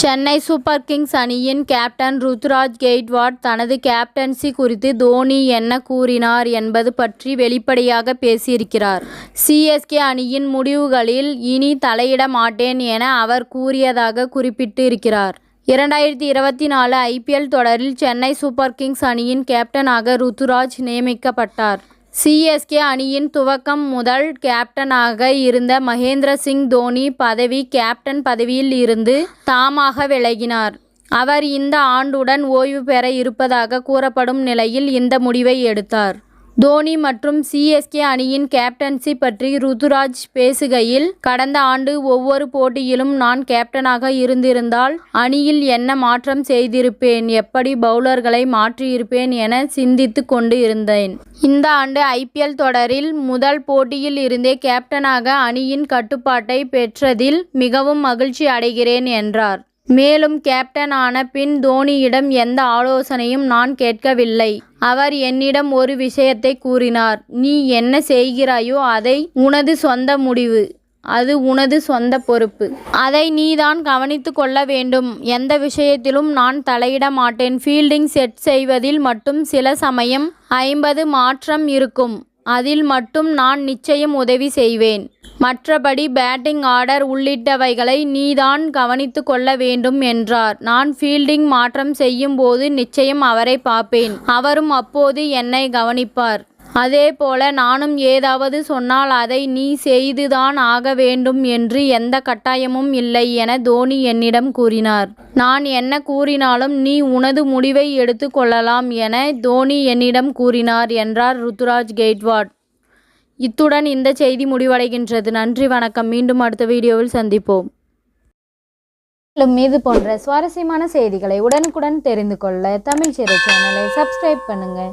Chennai super kings அணியின் captain Ruturaj Gaikwad தனது captaincy குறித்து தோனி என்ன கூறினார் என்பது பற்றி வெளிப்படையாக பேசியிருக்கிறார். சிஎஸ்கே அணியின் முடிவுகளில் இனி தலையிட மாட்டேன் என அவர் கூறியதாக குறிப்பிட்டு இருக்கிறார் இரண்டாயிரத்தி இருபத்தி நாலு ஐபிஎல் தொடரில் சென்னை சூப்பர் கிங்ஸ் அணியின் கேப்டனாக ருத்துராஜ் நியமிக்கப்பட்டார். சிஎஸ்கே அணியின் துவக்கம் முதல் கேப்டனாக இருந்த மகேந்திர சிங் தோனி பதவி கேப்டன் பதவியில் இருந்து தாமாக விலகினார். அவர் இந்த ஆண்டுடன் ஓய்வு பெற இருப்பதாக கூறப்படும் நிலையில் இந்த முடிவை எடுத்தார். தோனி மற்றும் சிஎஸ்கே அணியின் கேப்டன்சி பற்றி ருதுராஜ் பேசுகையில் கடந்த ஆண்டு ஒவ்வொரு போட்டியிலும் நான் கேப்டனாக இருந்திருந்தால் அணியில் என்ன மாற்றம் செய்திருப்பேன் எப்படி பவுலர்களை மாற்றியிருப்பேன் என சிந்தித்து கொண்டு இருந்தேன். இந்த ஆண்டு ஐபிஎல் தொடரில் முதல் போட்டியில் இருந்தே கேப்டனாக அணியின் கட்டுப்பாட்டை பெற்றதில் மிகவும் மகிழ்ச்சி அடைகிறேன் என்றார். மேலும் கேப்டன் ஆன பின் தோனியிடம் எந்த ஆலோசனையும் நான் கேட்கவில்லை. அவர் என்னிடம் ஒரு விஷயத்தை கூறினார். நீ என்ன செய்கிறாயோ அதை உனது சொந்த முடிவு. அது உனது சொந்த பொறுப்பு. அதை நீதான் கவனித்து கொள்ள வேண்டும். எந்த விஷயத்திலும் நான் தலையிட மாட்டேன். ஃபீல்டிங் செட் செய்வதில் மட்டும் சில சமயம் ஐம்பது மாற்றம் இருக்கும். அதில் மட்டும் நான் நிச்சயம் உதவி செய்வேன். மற்றபடி பேட்டிங் ஆர்டர் உள்ளிட்டவைகளை நீதான் கவனித்து கொள்ள வேண்டும் என்றார். நான் ஃபீல்டிங் மாற்றம் செய்யும் போது நிச்சயம் அவரை பார்ப்பேன். அவரும் அப்போது என்னை கவனிப்பார். அதே போல நானும் ஏதாவது சொன்னால் அதை நீ செய்துதான் ஆக வேண்டும் என்று எந்த கட்டாயமும் இல்லை என தோனி என்னிடம் கூறினார். நான் என்ன கூறினாலும் நீ உனது முடிவை எடுத்து கொள்ளலாம் என தோனி என்னிடம் கூறினார் என்றார் ருத்துராஜ் கெய்ட்வாட். இத்துடன் இந்த செய்தி முடிவடைகின்றது. நன்றி வணக்கம். மீண்டும் அடுத்த வீடியோவில் சந்திப்போம். மேலும் இது போன்ற சுவாரஸ்யமான செய்திகளை உடனுக்குடன் தெரிந்து கொள்ள தமிழ் சிறை சேனலை சப்ஸ்கிரைப் பண்ணுங்கள்